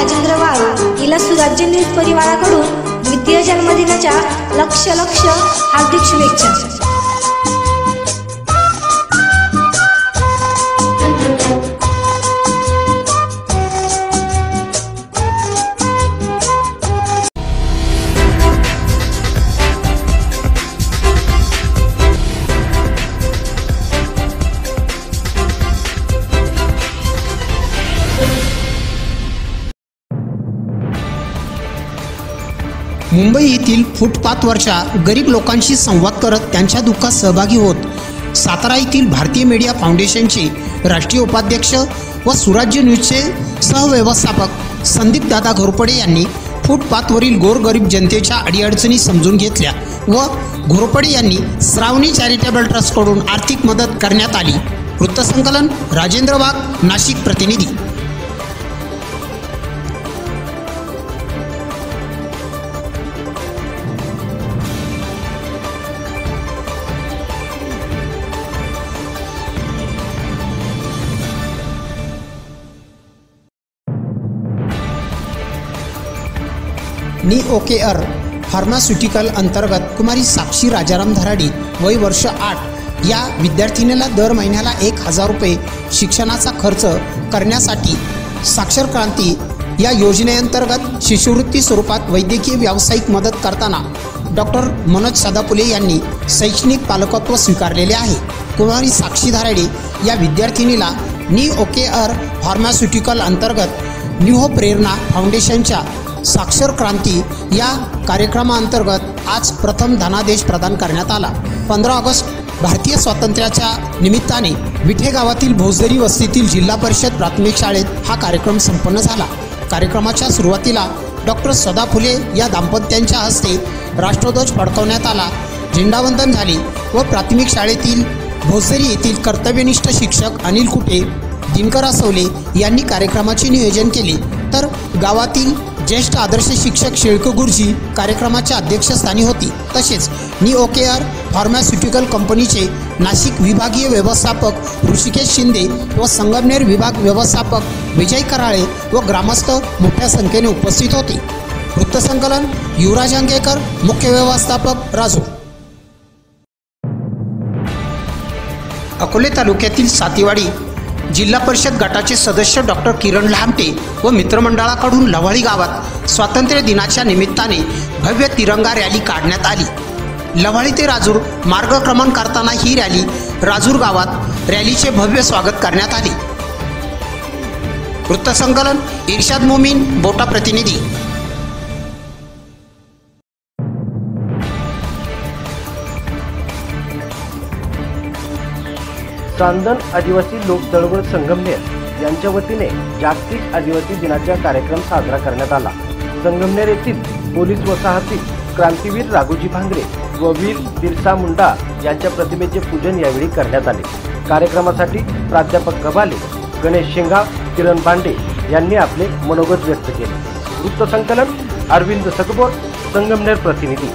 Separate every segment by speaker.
Speaker 1: राजेंद्र वाघ हिला सुराज्य न्यूज परिवाराकडून द्वितीय जन्मदिनाच्या लक्ष लक्ष हार्दिक शुभेच्छा.
Speaker 2: मुंबई येथील फुटपाथवरच्या गरीब लोकांशी संवाद करत त्यांच्या दुःखात सहभागी होत सातारा येथील भारतीय मीडिया फाउंडेशनचे राष्ट्रीय उपाध्यक्ष व सुराज्य न्यूजचे सहव्यवस्थापक संदीप दादा घोरपडे यांनी फुटपाथवरील गोरगरीब जनतेच्या अडीअडचणी समजून घेतल्या व घोरपडे यांनी श्रावणी चॅरिटेबल ट्रस्टकडून आर्थिक मदत करण्यात आली. वृत्तसंकलन राजेंद्र वाघ नाशिक प्रतिनिधी. नी ओकेअर फार्मास्युटिकल अंतर्गत कुमारी साक्षी राजाराम धराडी वय वर्ष आठ. या विद्यार्थिनीला दर महिन्याला एक हजार रुपये शिक्षणाचा खर्च करण्यासाठी साक्षर क्रांती या योजनेअंतर्गत शिष्यवृत्ती स्वरूपात वैद्यकीय व्यावसायिक मदत करताना डॉक्टर मनोज सदापुले यांनी शैक्षणिक पालकत्व स्वीकारलेले आहे. कुमारी साक्षी धाराडे या विद्यार्थिनीला नी ओकेअर फार्मास्युटिकल अंतर्गत न्यूहो प्रेरणा फाउंडेशनच्या साक्षर क्रांती या कार्यक्रमाअंतर्गत आज प्रथम धनादेश प्रदान करण्यात आला. पंधरा ऑगस्ट भारतीय स्वातंत्र्याच्या निमित्ताने विठे गावातील भोजदरी वस्तीतील जिल्हा परिषद प्राथमिक शाळेत हा कार्यक्रम संपन्न झाला. कार्यक्रमाच्या सुरुवातीला डॉक्टर सदा फुले या दाम्पत्यांच्या हस्ते राष्ट्रध्वज फडकवण्यात आला. झेंडावंदन झाले व प्राथमिक शाळेतील भोसरी येथील कर्तव्यनिष्ठ शिक्षक अनिल कुटे दिनकर असवले यांनी कार्यक्रमाचे नियोजन केले. तर गावातील ज्येष्ठ आदर्श शिक्षक शेळक गुरुजी कार्यक्रमाच्या अध्यक्षस्थानी होती. तसेच नी ओकेआर फार्मास्युटिकल कंपनीचे नाशिक विभागीय व्यवस्थापक ऋषिकेश शिंदे व संगमनेर विभाग व्यवस्थापक विजय कराळे व ग्रामस्थ मोठ्या संख्येने उपस्थित होते. वृत्तसंकलन युवराज अंगेकर मुख्य व्यवस्थापक राजू. अकोले तालुक्यातील सातीवाडी जिल्हा परिषद गटाचे सदस्य डॉक्टर किरण लहामटे व मित्रमंडळाकडून लवाळी गावात स्वातंत्र्य दिनाच्या निमित्ताने भव्य तिरंगा रॅली काढण्यात आली. लवाळी ते राजूर मार्गक्रमण करताना ही रॅली राजूर गावात रॅलीचे भव्य स्वागत करण्यात आले. वृत्तसंकलन इर्शाद मोमीन बोटा प्रतिनिधी.
Speaker 3: चांदण आदिवासी लोक चळवळ संगमनेर यांच्या वतीने जागतिक आदिवासी दिनाचा कार्यक्रम साजरा करण्यात आला. संगमनेर येथील पोलीस वसाहतीत क्रांतीवीर राघोजी भांगरे व वीर बिरसा मुंडा यांच्या प्रतिमेचे पूजन यावेळी करण्यात आले. कार्यक्रमासाठी प्राध्यापक गबाले गणेश शेंगा किरण पांडे यांनी आपले मनोगत व्यक्त केले. वृत्तसंकलन अरविंद सकबोर संगमनेर प्रतिनिधी.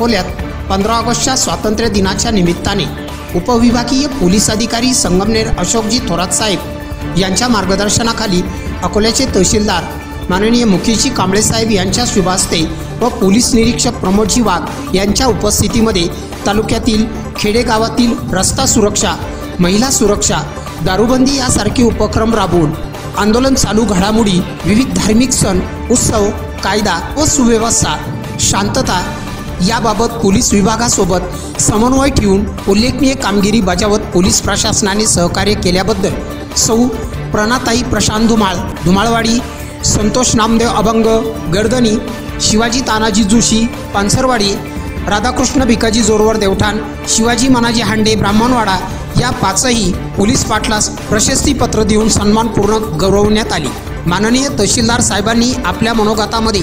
Speaker 2: अकोल्यात पंधरा ऑगस्टच्या स्वातंत्र्य दिनाच्या निमित्ताने उपविभागीय पोलीस अधिकारी संगमनेर अशोकजी थोरात साहेब यांच्या मार्गदर्शनाखाली अकोल्याचे तहसीलदार माननीय मुखीजी कांबळे साहेब यांच्या शुभास्ते व पोलीस निरीक्षक प्रमोदजी वाघ यांच्या उपस्थितीमध्ये तालुक्यातील खेडेगावातील रस्ता सुरक्षा महिला सुरक्षा दारूबंदी यासारखे उपक्रम राबवून आंदोलन चालू घडामोडी विविध धार्मिक सण उत्सव कायदा व सुव्यवस्था शांतता याबाबत पोलीस विभागासोबत समन्वय ठेवून उल्लेखनीय कामगिरी बजावत पोलीस प्रशासनाने सहकार्य केल्याबद्दल सौ प्रणाताई प्रशांत धुमाळ धुमाळवाडी संतोष नामदेव अभंग गर्दनी शिवाजी तानाजी जोशी पानसरवाडी राधाकृष्ण भिकाजी जोरवर देवठाण शिवाजी मनाजी हांडे ब्राह्मणवाडा या पाचही पोलीस पाटलास प्रशस्तीपत्र देऊन सन्मानपूर्वक गौरवण्यात आली. माननीय तहसीलदार साहेबांनी आपल्या मनोगतामध्ये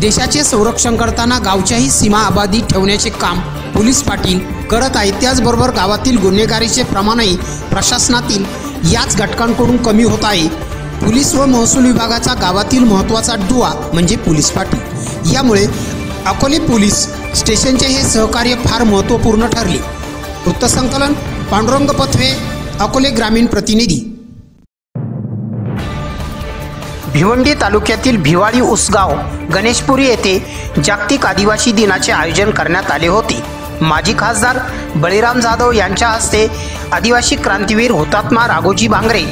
Speaker 2: देशाचे संरक्षण करताना गावच्याही सीमा आबादी ठेवण्याचे काम पोलीस पाटील करत आहेत. त्याचबरोबर गावातील गुन्हेगारीचे प्रमाणही प्रशासनातील याच घटकांकडून कमी होत आहे. पोलीस व महसूल विभागाचा गावातील महत्त्वाचा दुवा म्हणजे पोलीस पाटील. यामुळे अकोले पोलीस स्टेशनचे हे सहकार्य फार महत्त्वपूर्ण ठरले. वृत्तसंकलन पांडुरंग पथवे अकोले ग्रामीण प्रतिनिधी. भिवंडी तालुक्यातील भिवाळी उसगाव गणेशपुरी येथे जागतिक आदिवासी दिनाचे आयोजन करण्यात आले होते. माजी खासदार बळीराम जाधव यांच्या हस्ते आदिवासी क्रांतीवीर हुतात्मा राघोजी बांगरे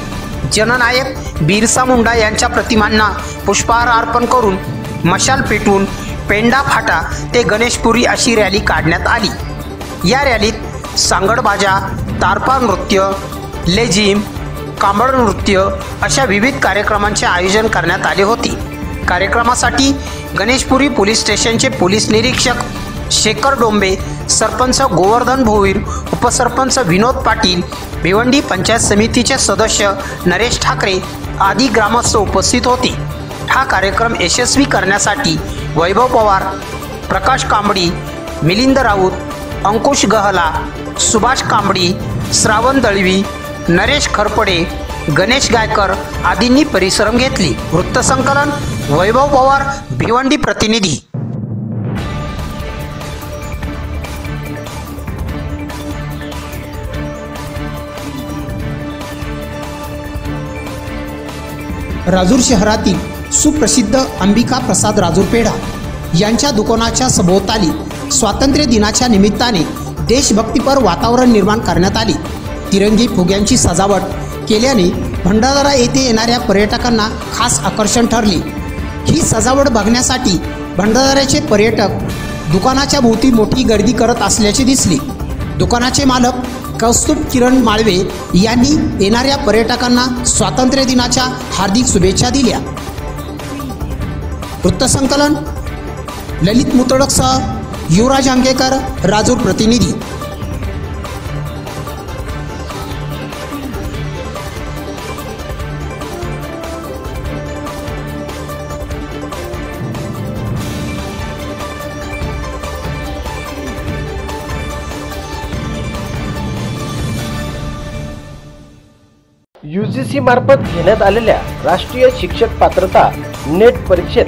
Speaker 2: जननायक बिरसा मुंडा यांच्या प्रतिमांना पुष्पहार अर्पण करून मशाल पेटवून पेंडा फाटा ते गणेशपुरी अशी रॅली काढण्यात आली. या रॅलीत सांगडबाजा तारपा नृत्य लेझिम कांबळ नृत्य अशा विविध कार्यक्रमांचे आयोजन करण्यात आले होते. कार्यक्रमासाठी गणेशपुरी पोलीस स्टेशनचे पोलीस निरीक्षक शेखर डोंबे सरपंच गोवर्धन भोईर उपसरपंच विनोद पाटील भिवंडी पंचायत समितीचे सदस्य नरेश ठाकरे आदी ग्रामस्थ उपस्थित होते. हा कार्यक्रम यशस्वी करण्यासाठी वैभव पवार प्रकाश कांबडी मिलिंद राऊत अंकुश गहला सुभाष कांबडी श्रावण दळवी नरेश खरपडे गणेश गायकर आदींनी परिश्रम घेतली. वृत्तसंकलन वैभव पवार भिवंडी प्रतिनिधी. राजूर शहरातील सुप्रसिद्ध अंबिका प्रसाद राजूर पेढा यांच्या दुकानाच्या सभोवताली स्वातंत्र्य दिनाच्या निमित्ताने देशभक्तीपर वातावरण निर्माण करण्यात आले. तिरंगी फुग्यांची सजावट केल्याने भंडारा येथे येणाऱ्या पर्यटकांना खास आकर्षण ठरले. ही सजावट बघण्यासाठी भंडाऱ्याचे पर्यटक दुकानाच्या भोवती मोठी गर्दी करत असल्याचे दिसले. दुकानाचे मालक कौस्तुभ किरण माळवे यांनी येणाऱ्या पर्यटकांना स्वातंत्र्य दिनाच्या हार्दिक शुभेच्छा दिल्या. वृत्तसंकलन ललित मुतडकसह युवराज आंगेकर राजूर प्रतिनिधी.
Speaker 3: यू जी सी मार्फत घेण्यात आलेल्या राष्ट्रीय शिक्षक पात्रता नेट परीक्षेत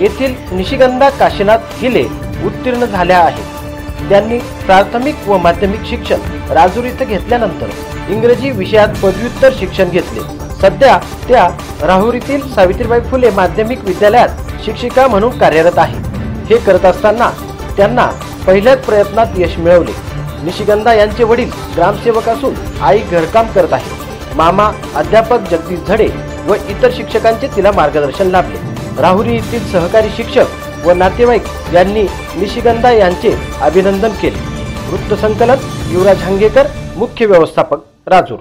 Speaker 3: येथील निशिगंधा काशीनाथ हिले उत्तीर्ण झाल्या आहेत. त्यांनी प्राथमिक व माध्यमिक शिक्षण राजूर इथं घेतल्यानंतर इंग्रजी विषयात पदव्युत्तर शिक्षण घेतले. सध्या त्या राहुरीतील सावित्रीबाई फुले माध्यमिक विद्यालयात शिक्षिका म्हणून कार्यरत आहे हे करत असताना त्यांना पहिल्याच प्रयत्नात यश मिळवले. निशिगंधा यांचे वडील ग्रामसेवक असून आई घरकाम करत आहे मामा अध्यापक जगदीश झडे व इतर शिक्षकांचे तिला मार्गदर्शन लाभले. राहुरी येथील सहकारी शिक्षक व नातेवाईक यांनी निशिगंधा यांचे अभिनंदन केले. वृत्तसंकलन युवराज हंगेकर मुख्य व्यवस्थापक राजूर.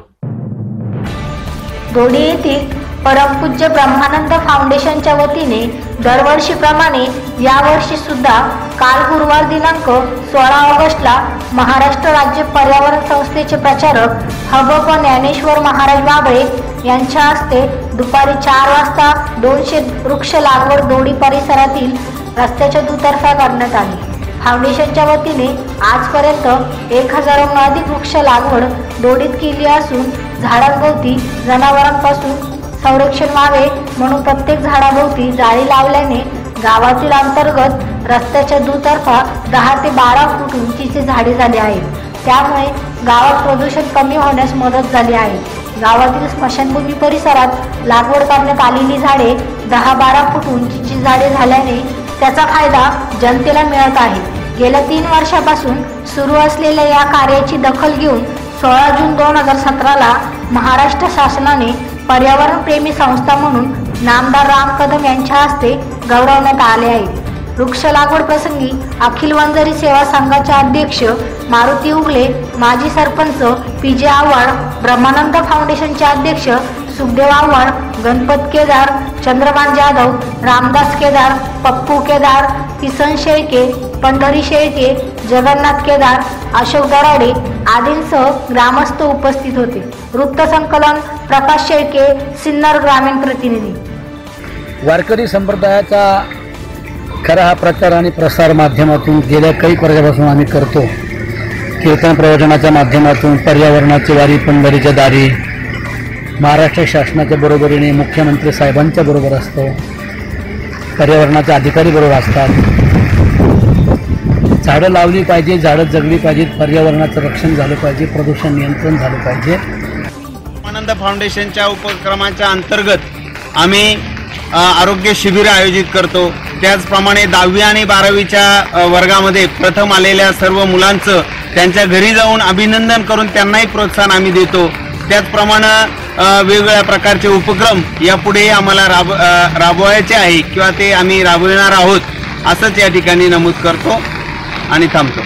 Speaker 1: घोडी येथील परमपूज्य ब्रह्मानंद फाउंडेशनच्या वतीने दरवर्षीप्रमाणे यावर्षी सुद्धा काल गुरुवार दिनांक सोळा ऑगस्टला महाराष्ट्र राज्य पर्यावरण संस्थेचे प्रचारक हबप ज्ञानेश्वर महाराज बाबळे यांच्या हस्ते दुपारी चार वाजता दोनशे वृक्ष लागवड दोडी परिसरातील रस्त्याच्या दुतर्फा करण्यात आली. फाउंडेशनच्या वतीने आजपर्यंत एक हजाराहून अधिक वृक्ष लागवड दोडीत केली असून झाडांभोवती जनावरांपासून संरक्षण व्हावे म्हणून प्रत्येक झाडाभोवती जाळी लावल्याने गावातील अंतर्गत रस्त्याच्या दुतर्फा दहा ते बारा फूट उंचीची झाडे झाली आहेत. त्यामुळे गावात प्रदूषण कमी होण्यास मदत झाली आहे. गावातील स्मशानभूमी परिसरात लागवड करण्यात आलेली झाडे दहा बारा फूट उंचीची झाडे झाल्याने त्याचा फायदा जनतेला मिळत आहे. गेल्या तीन वर्षापासून सुरू असलेल्या या कार्याची दखल घेऊन सोळा जून दोन हजार सतराला महाराष्ट्र शासनाने पर्यावरणप्रेमी संस्था म्हणून नामदार राम कदम यांच्या हस्ते गौरवण्यात आले आहे. वृक्ष लागवड प्रसंगी अखिल वंजारी सेवा संघाचे अध्यक्ष मारुती उगले माजी सरपंच पी जे आव्हाड ब्रह्मानंद फाउंडेशनचे अध्यक्ष सुखदेव आव्हाड गणपत केदार चंद्रकांत जाधव रामदास केदार पप्पू केदार किसन शेळके पंढरी शेळके जगन्नाथ केदार अशोक दराडे आदींसह ग्रामस्थ उपस्थित होते. वृत्तसंकलन प्रकाश शेळके सिन्नर ग्रामीण प्रतिनिधी.
Speaker 4: वारकरी संप्रदायाचा खरा हा प्रचार आणि प्रसार माध्यमातून गेल्या काही वर्षापासून आम्ही करतो. कीर्तन प्रवचनाच्या माध्यमातून पर्यावरणाची वारी पंढरीच्या दारी महाराष्ट्र शासनाच्या बरोबरीने मुख्यमंत्री साहेबांच्या बरोबर असतो. पर्यावरणाचे अधिकारी बरोबर असतात. झाडं लावली पाहिजे झाडं जगली पाहिजेत पर्यावरणाचं रक्षण झालं पाहिजे प्रदूषण नियंत्रण झालं पाहिजे.
Speaker 5: आनंद फाउंडेशनच्या उपक्रमाच्या अंतर्गत आम्ही आरोग्य शिबिर आयोजित करतो. त्याचप्रमाणे दहावी आणि बारावीच्या वर्गामध्ये प्रथम आलेल्या सर्व मुलांचं त्यांच्या घरी जाऊन अभिनंदन करून त्यांनाही प्रोत्साहन आम्ही देतो. त्याचप्रमाणे वेगवेगळ्या प्रकारचे उपक्रम यापुढे आम्हाला राब राबवायचे आहे किंवा ते आम्ही राबविणार आहोत असंच या ठिकाणी नमूद करतो आणि थांबतो.